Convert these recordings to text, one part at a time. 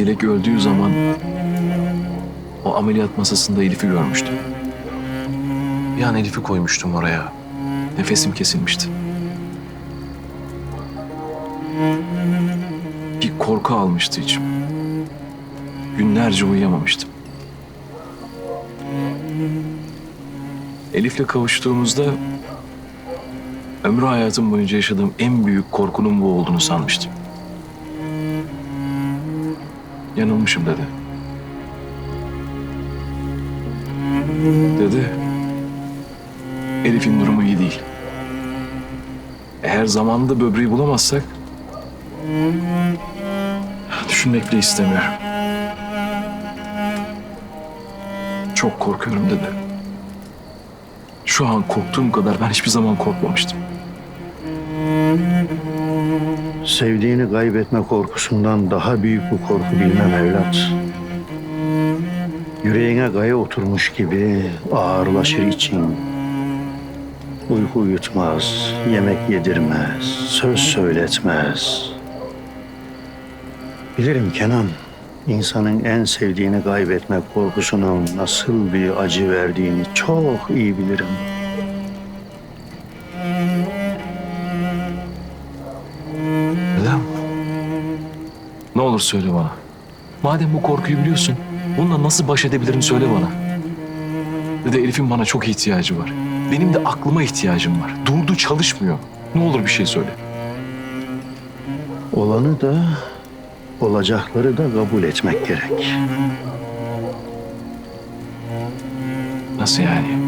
Dilek öldüğü zaman o ameliyat masasında Elif'i görmüştüm. Bir an Elif'i koymuştum oraya. Nefesim kesilmişti. Bir korku almıştı içim. Günlerce uyuyamamıştım. Elif'le kavuştuğumuzda ömrü hayatım boyunca yaşadığım en büyük korkunun bu olduğunu sanmıştım. Yanılmışım dedi. Dedi. Elif'in durumu iyi değil. Eğer zamanında böbreği bulamazsak düşünmek bile istemiyorum. Çok korkuyorum dedi. Şu an korktuğum kadar ben hiçbir zaman korkmamıştım. Sevdiğini kaybetme korkusundan daha büyük bu korku bilmem evlat. Yüreğine gaya oturmuş gibi ağırlaşır için. Uyku uyutmaz, yemek yedirmez, söz söyletmez. Bilirim Kenan, insanın en sevdiğini kaybetme korkusunun nasıl bir acı verdiğini çok iyi bilirim. Ne olur söyle bana. Madem bu korkuyu biliyorsun, bununla nasıl baş edebilirim söyle bana. Ve de Elif'in bana çok ihtiyacı var. Benim de aklıma ihtiyacım var. Durdu çalışmıyor. Ne olur bir şey söyle. Olanı da olacakları da kabul etmek gerek. Nasıl yani?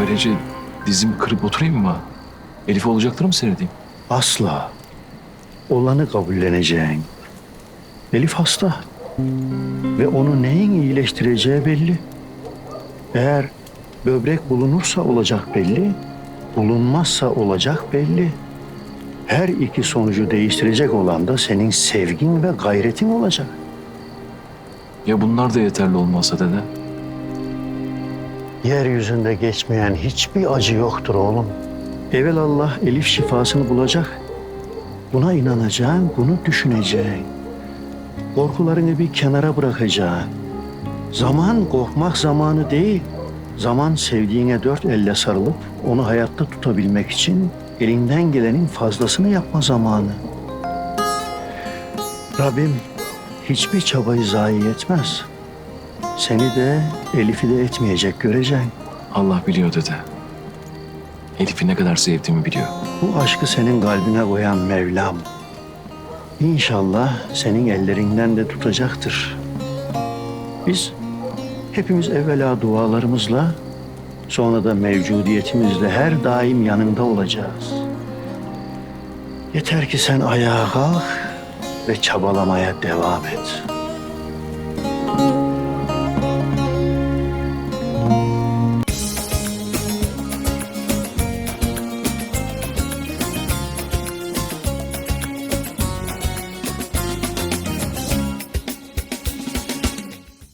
Öylece dizim kırıp oturayım mı? Elif olacakları mı seyredeyim? Asla. Olanı kabulleneceğin. Elif hasta. Ve onu neyin iyileştireceği belli. Eğer böbrek bulunursa olacak belli. Bulunmazsa olacak belli. Her iki sonucu değiştirecek olan da senin sevgin ve gayretin olacak. Ya bunlar da yeterli olmazsa dede? Yeryüzünde geçmeyen hiçbir acı yoktur oğlum. Evelallah Elif şifasını bulacak. Buna inanacaksın, bunu düşüneceksin. Korkularını bir kenara bırakacaksın. Zaman korkmak zamanı değil. Zaman sevdiğine dört elle sarılıp onu hayatta tutabilmek için elinden gelenin fazlasını yapma zamanı. Rabbim hiçbir çabayı zayi etmez. Seni de Elif'i de etmeyecek göreceksin. Allah biliyor dede. Elif'i ne kadar sevdiğimi biliyor. Bu aşkı senin kalbine koyan Mevlam. İnşallah senin ellerinden de tutacaktır. Biz hepimiz evvela dualarımızla sonra da mevcudiyetimizle her daim yanında olacağız. Yeter ki sen ayağa kalk ve çabalamaya devam et.